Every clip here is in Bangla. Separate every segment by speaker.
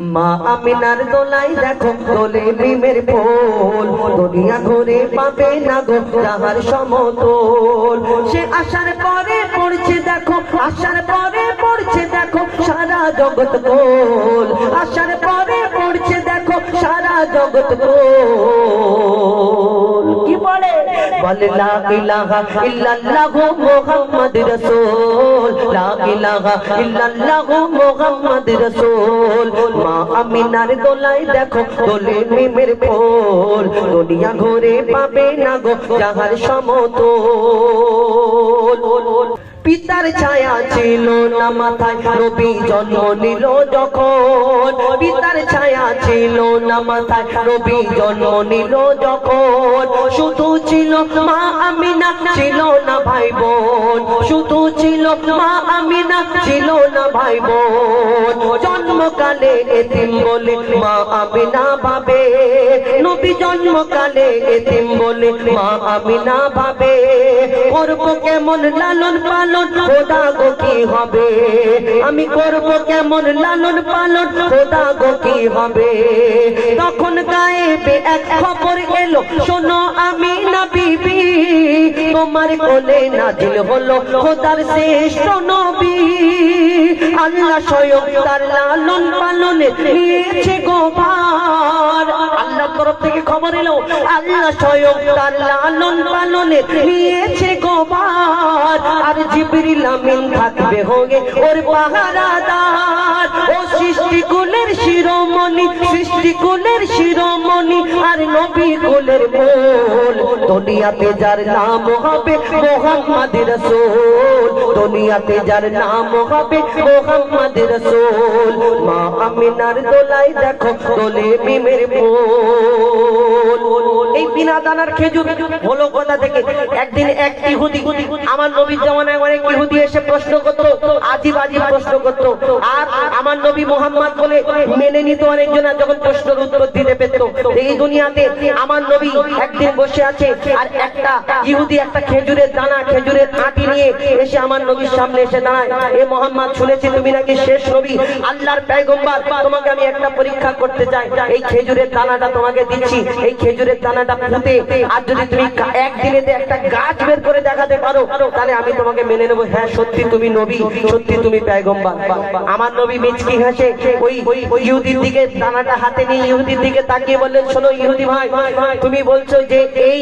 Speaker 1: মা আমিনার দোলাই দেখো তোলে মিমের ফুল দুনিয়া ঘুরে পাবে না গো তাহার সমতল। সে আসার পরে পড়ছে দেখো আসার পরে পড়ছে দেখো, সারা জগৎ গোল আসার পরে পড়ছে দেখো, সারা জগৎ গোল কি বলে লা ইলাহা ইল্লাল্লাহু মুহাম্মদ রাসূল। লা ইলাহা ইল্লাল্লাহু মুহাম্মদ রাসূল। মা আমিনার গলায় দেখো, দোলে মিমের ফুল। দুনিয়া ঘুরে পাবে না গো যাহার সমতল। পিতার ছায়া ছিল না মাথায় রবি জন্ম নিল যখন। পিতার ছায়া ছিল না মাথায় রবি জন্ম নিল যখন। শুধু ছিল মা আমিনা, ছিল না ভাই বোন শুধু ছিল মা আমিনা, ছিল না ভাই বোন জন্মকালে এতিম বলে মা আমিনা ভাবে। নবী জন্মকালে এতিম বলে মা আমিনা ভাবে। করব কেমন লালন পালন, খোদা গো কি হবে? আমি করব কেমন লালন পালন, খোদা গো কি হবে? তখন গায়েবে এক খবর এলো, শোনো আমি না বিবি, তোমার কোলে নাজিল হলো খোদার শ্রেষ্ঠ নবী। আল্লাহ স্বয়ং তার লালন পালনে নিয়েছে আল্লাহ তরফ থেকে আল্লাহ স্বয়ং তার লালন পালনে নিয়েছে গোবার আর জিবরিল আমিন থাকবে ওর পাহারাদার। ও সৃষ্টি কুলের সৃষ্টি কুলের শিরোমণি আর নবী কুলের মূল দুনিয়াতে যার নাম হবে মোহাম্মদ রসুল। দুনিয়াতে যার নাম হবে মোহাম্মদ রসুল। মা আমিনার দোলাই দেখো দোলে মিমের ফুল। এই বিনা দানার খেজুর হলো কোথা থেকে? একদিন এক ইহুদি আমার নবীর জামানায় অনেক ইহুদি এসে প্রশ্ন করতো, আজিব আজিব প্রশ্ন করতো। আর আমার নবী মোহাম্মদ বলে মেনে নিত অনেকজন যখন প্রশ্নের উত্তর দিতে পেত। এই দুনিয়াতে আমার নবী একদিন বসে আছে, আর একটা ইহুদি, একটা খেজুরের দানা, খেজুরের আটি নিয়ে এসে আমার নবীর সামনে এসে দাঁড়ায়। এ মোহাম্মদ, শুনেছি তুমি নাকি শেষ নবী। আল্লাহর পেগম্বর তোমাকে আমি একটা পরীক্ষা করতে চাই। এই খেজুরের দানাটা তোমাকে দিচ্ছি। এই খেজুরের দানাটা পুঁতে, আর যদি তুমি একদিনেতে একটা গাছ বের করে দেখাতে পারো, তাহলে আমি তোমাকে মেনে নেব। হ্যাঁ সত্যি তুমি নবী, সত্যি তুমি পেগম্বর আমার নবী মিচকি হাসে ওই ইহুদির দিকে দানাটা হাতে নিয়ে ইহুদির দিকে তাকিয়ে বললেন, শোনো ইহুদি ভাই, তুমি বলছো যে এই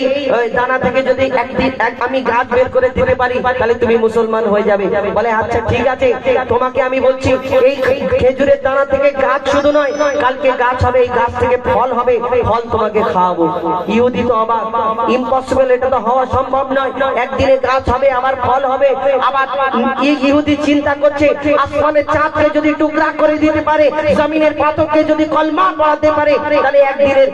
Speaker 1: দানা থেকে যদি একদিন আমি গাছ বের করে দিতে পারি, তাহলে তুমি মুসলমান হয়ে যাবে। বলে আচ্ছা ঠিক আছে, তোমাকে আমি বলছি, এই খেজুরের দানা থেকে গাছ শুধু নয়, কালকে গাছ হবে, এই গাছ থেকে ফল হবে, ফল তোমাকে খাওয়াবো। ইহুদি তো অবাক ইম্পসিবল এটা তো হওয়া সম্ভব নয়। একদিনে গাছ হবে, আবার ফল হবে, আবার ইহুদি চিন্তা করছে, আসমানের চাঁদকে যদি টুকরা করে দিতে পারে, জমিনের পাথরকে যদি কলমা পড়াতে পারে, তাহলে একদিনের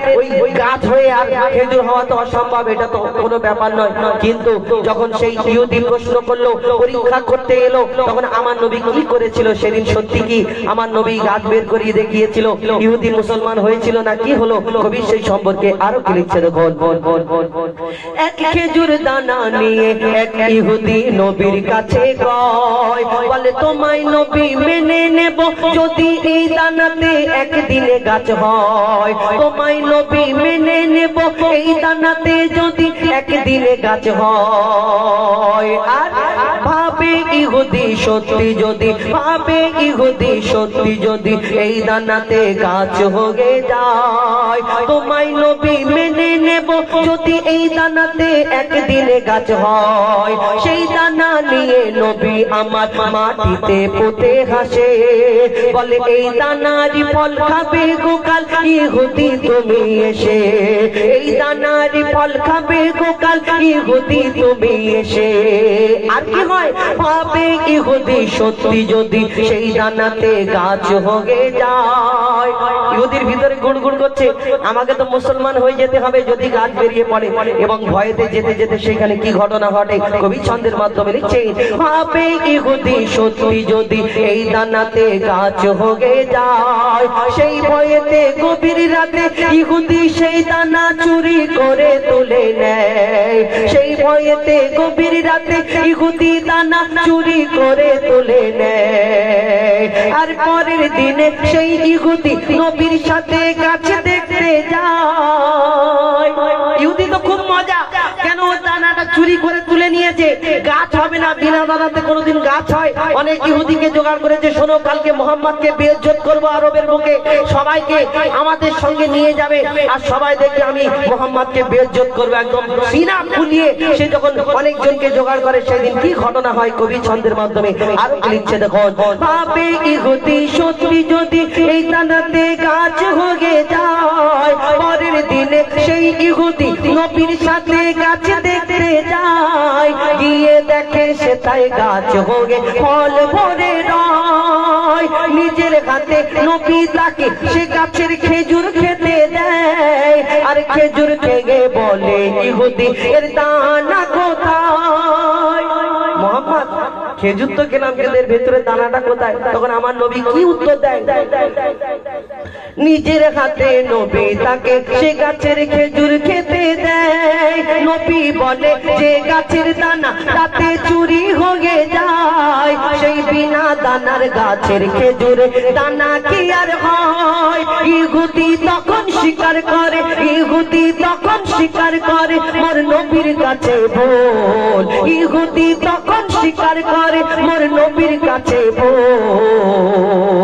Speaker 1: ওই গাছ হয়ে আর খেজুর হওয়া তো অসম্ভব, এটা তো কোনো ব্যাপার নয়। কিন্তু যখন সেই ইহুদি প্রশ্ন করল, পরীক্ষা করতে এলো, তখন আমার নবী কি করেছিল সেদিন সত্যি কি? আমার নবী গাছ বের করিয়ে দেখিয়েছিল ইহুদি মুসলমান হয়েছিল না কি হলো? কবি সেই সম্পর্কে আরও কি লিখছে দেখুন। এক খেজুর দানা নিয়ে এক ইহুদি নবীর কাছে কয়, বলে, তোমায় নবী মেনে নেব। যদি এই দানাতে একদিনে গাছ হয়। তোমায় নবী মেনে নেব, এই দানাতে যদি একদিনে গাছ হয়। আর ভাবে ইহুদি সত্যি যদি, ভাবে ইহুদি সত্যি যদি এই দানাতে গাছ হয়ে যায়। তোমায় নবী মেনে নেব, যদি এই দানাতে একদিনে গাছ হয়। সেই দানা নিয়ে নবী আমার মাটিতে পুঁতে হাসে। বলে, এই দানারি ফল খাবে গোকাল ইহুদি তুমি এসে? এই দানারি ফল খাবে গোকাল ইহুদি তুমি এসে? কি হয়? পাবে ইহুদি সত্যি যদি সেই গাছ হয়ে যায়। ইহুদির ভিতরে করছে। আমাকে তো মুসলমান হয়ে যেতে হবে যদি গাছ বেরিয়ে পড়ে। এবং ভয়েতে যেতে যেতে সেখানে কি ঘটনা ঘটে? কবি ছন্দের মাধ্যমে লিখছে ভাবে ইহুদি সত্যি যদি এই দানাতে গাছ হয়ে যায়, সেই ভয়েতে গভীর রাতে ইহুদি সেই দানা চুরি করে তুলে নেয়। সেই ভয়েতে গভীর রাতে ইহুদি দানা চুরি করে তুলে নেয়। আর পরের দিনে সেই ইহুদি নবীর সাথে কাছে দেখতে যায়। ইহুদি তো খুব মজা, কেন দানাটা চুরি করে তুলে নিয়েছে? হবে না, বিনা দানাতে কোনোদিন গাছ হয়। অনেক ইহুদিকে জোগাড় করেছে, শোনো, কালকে মোহাম্মদকে বেজ্জত করব আরবের বুকে। সবাইকে আমাদের সঙ্গে নিয়ে যাবে। আর সবাই দেখবে আমি মোহাম্মদকে বেজ্জত করব একদম সিনা ফুলিয়ে। সে যখন অনেকজনকে জোগাড় করে, সেদিন কি ঘটনা হয় কবি ছন্দের মাধ্যমে? আরও কি লিখছে দেখো। ভাবে ইহুদি, সত্যি যদি এই দানাতে গাছ হয়ে যায়, পরের দিনে সেই ইহুদি নবীর সাথে গাছ গাছ হোগে ফল ভরে রয়। নিজের হাতে নবী তাকে সে গাছের খেজুর খেতে দেয়। আর খেজুর খেগে বলে, ইহুদি, এর দানা মোহাম্মদ খেজুর তো কিন্তু এর ভেতরে দানাটা কোথায়? তখন আমার নবী কি উত্তর দেয় নিজের হাতে নবী তাকে সে গাছের খেজুর খেতে দেয়। নবী বলে, যে গাছের দানা তাতে চুরি হয়ে যায়, সেই বিনা দানার গাছের খেজুরে দানা কি আর হয়? ইহুদি তখন স্বীকার করে, ইহুদি তখন স্বীকার করে, মোর নবীর কাছে বল। ইহুদি তখন স্বীকার করে মোর নবীর কাছে বল।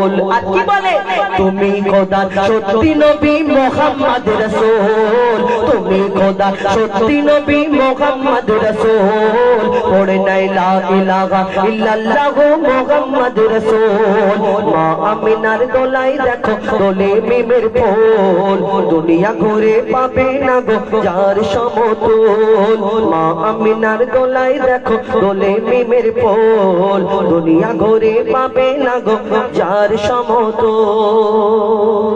Speaker 1: তুমি খোদা, সত্যি নবী মোহাম্মদ রসুল। তুমি খোদা, সত্যি নবী মোহাম্মদ রসুল। পড়ে নাই লা ইলাহা ইল্লাল্লাহ মোহাম্মদ রসুল। মা আমিনার দোলাই দেখো, দোলে মিমের ফুল। দুনিয়া ঘুরে পাবে না গো, যার সমতুল। মা আমিনার দোলাই দেখো, দোলে মিমের ফুল। দুনিয়া ঘুরে পাবে না গো, যার সমতুল